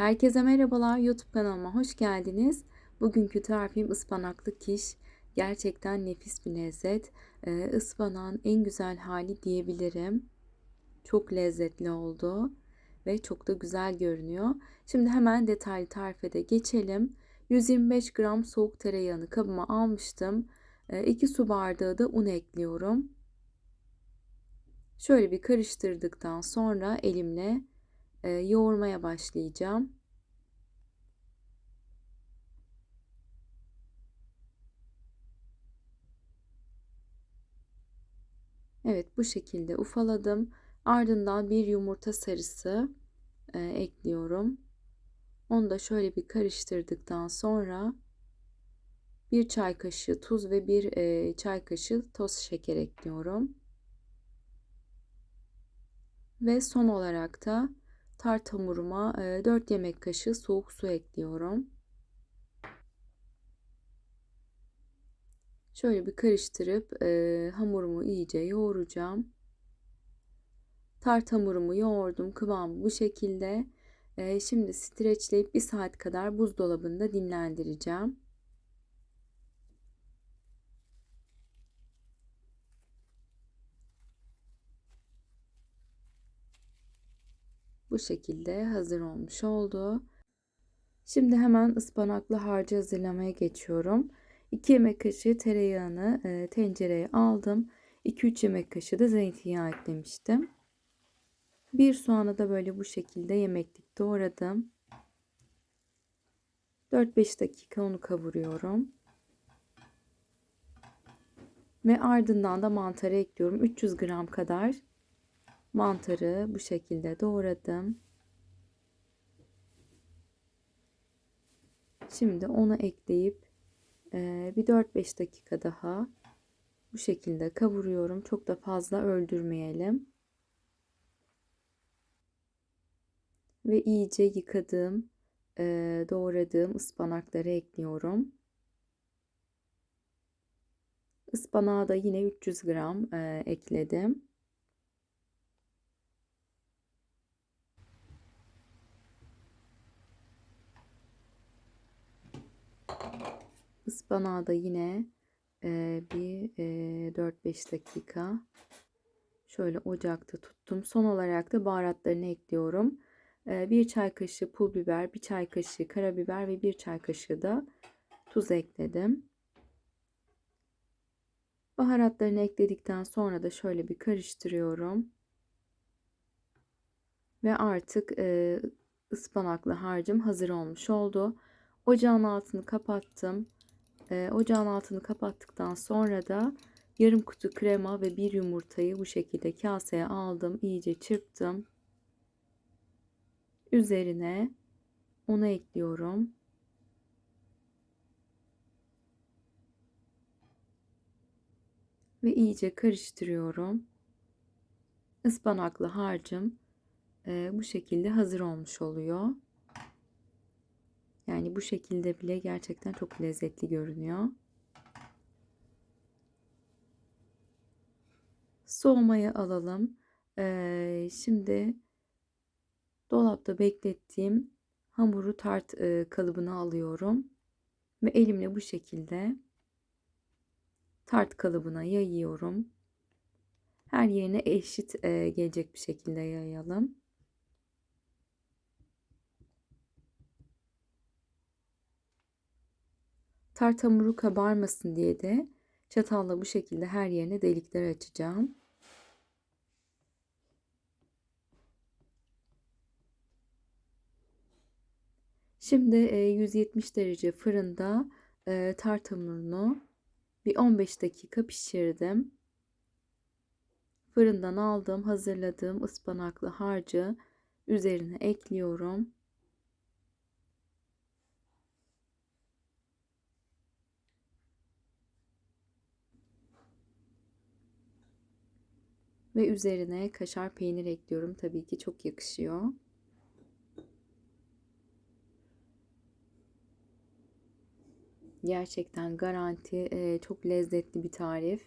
Herkese merhabalar. YouTube kanalıma hoş geldiniz. Bugünkü tarifim ıspanaklı kiş. Gerçekten nefis bir lezzet. Ee, ıspanağın en güzel hali diyebilirim. Çok lezzetli oldu ve çok da güzel görünüyor. Şimdi hemen detaylı tarife de geçelim. 125 gram soğuk tereyağını kabıma almıştım. 2 su bardağı da un ekliyorum. Şöyle bir karıştırdıktan sonra elimle e, yoğurmaya başlayacağım. Evet bu şekilde ufaladım. Ardından bir yumurta sarısı e, ekliyorum. Onu da şöyle bir karıştırdıktan sonra bir çay kaşığı tuz ve bir e, çay kaşığı toz şeker ekliyorum. Ve son olarak da tart hamuruma 4 yemek kaşığı soğuk su ekliyorum. Şöyle bir karıştırıp e, hamurumu iyice yoğuracağım. Tart hamurumu yoğurdum. Kıvamı bu şekilde. E, şimdi streçleyip bir saat kadar buzdolabında dinlendireceğim. Bu şekilde hazır olmuş oldu. Şimdi hemen ıspanaklı harcı hazırlamaya geçiyorum. 2 yemek kaşığı tereyağını e, tencereye aldım. 2-3 yemek kaşığı da zeytinyağı eklemiştim. Bir soğanı da böyle bu şekilde yemeklik doğradım. 4-5 dakika onu kavuruyorum. Ve ardından da mantarı ekliyorum. 300 gram kadar mantarı bu şekilde doğradım. Şimdi onu ekleyip e, bir 4-5 dakika daha bu şekilde kavuruyorum. Çok da fazla öldürmeyelim. Ve iyice yıkadığım, e, doğradığım ıspanakları ekliyorum. Ispanağı da yine 300 gram e, ekledim. Ispanağı da yine e, bir e, 4-5 dakika şöyle ocakta tuttum. Son olarak da baharatlarını ekliyorum. E, bir çay kaşığı pul biber, bir çay kaşığı karabiber ve bir çay kaşığı da tuz ekledim. Baharatlarını ekledikten sonra da şöyle bir karıştırıyorum. Ve artık e, ıspanaklı harcım hazır olmuş oldu. Ocağın altını kapattım. E, ocağın altını kapattıktan sonra da yarım kutu krema ve bir yumurtayı bu şekilde kaseye aldım. İyice çırptım. Üzerine onu ekliyorum. Ve iyice karıştırıyorum. Ispanaklı harcım e, bu şekilde hazır olmuş oluyor. Yani bu şekilde bile gerçekten çok lezzetli görünüyor. Soğumaya alalım. Ee, şimdi dolapta beklettiğim hamuru tart e, kalıbına alıyorum. Ve elimle bu şekilde tart kalıbına yayıyorum. Her yerine eşit e, gelecek bir şekilde yayalım. Tart hamuru kabarmasın diye de çatalla bu şekilde her yerine delikler açacağım. Şimdi 170 derece fırında tart hamurunu bir 15 dakika pişirdim. Fırından aldığım, hazırladığım ıspanaklı harcı üzerine ekliyorum. Ve üzerine kaşar peynir ekliyorum. Tabii ki çok yakışıyor. Gerçekten garanti çok lezzetli bir tarif.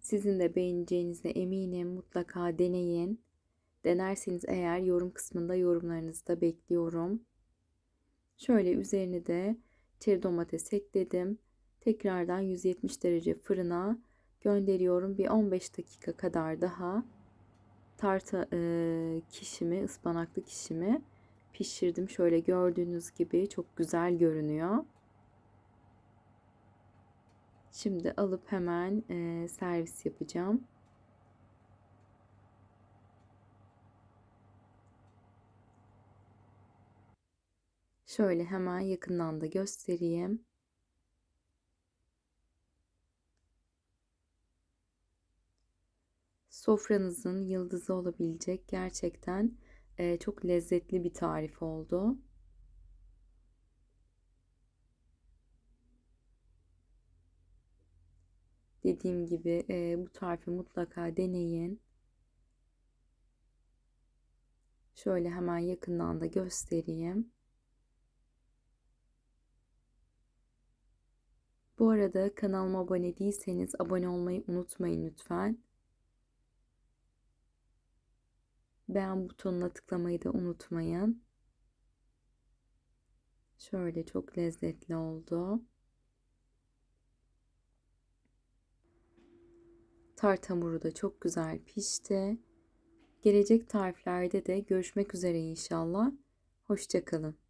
Sizin de beğeneceğinize eminim. Mutlaka deneyin. Denerseniz eğer yorum kısmında yorumlarınızı da bekliyorum. Şöyle üzerine de çeri domates ekledim. Tekrardan 170 derece fırına gönderiyorum. Bir 15 dakika kadar daha tarta e, kişimi, ıspanaklı kişimi pişirdim. Şöyle gördüğünüz gibi çok güzel görünüyor. Şimdi alıp hemen e, servis yapacağım. Şöyle hemen yakından da göstereyim. Sofranızın yıldızı olabilecek gerçekten e, çok lezzetli bir tarif oldu. Dediğim gibi e, bu tarifi mutlaka deneyin. Şöyle hemen yakından da göstereyim. Bu arada kanalıma abone değilseniz abone olmayı unutmayın lütfen. Beğen butonuna tıklamayı da unutmayın. Şöyle çok lezzetli oldu. Tart hamuru da çok güzel pişti. Gelecek tariflerde de görüşmek üzere inşallah. Hoşçakalın.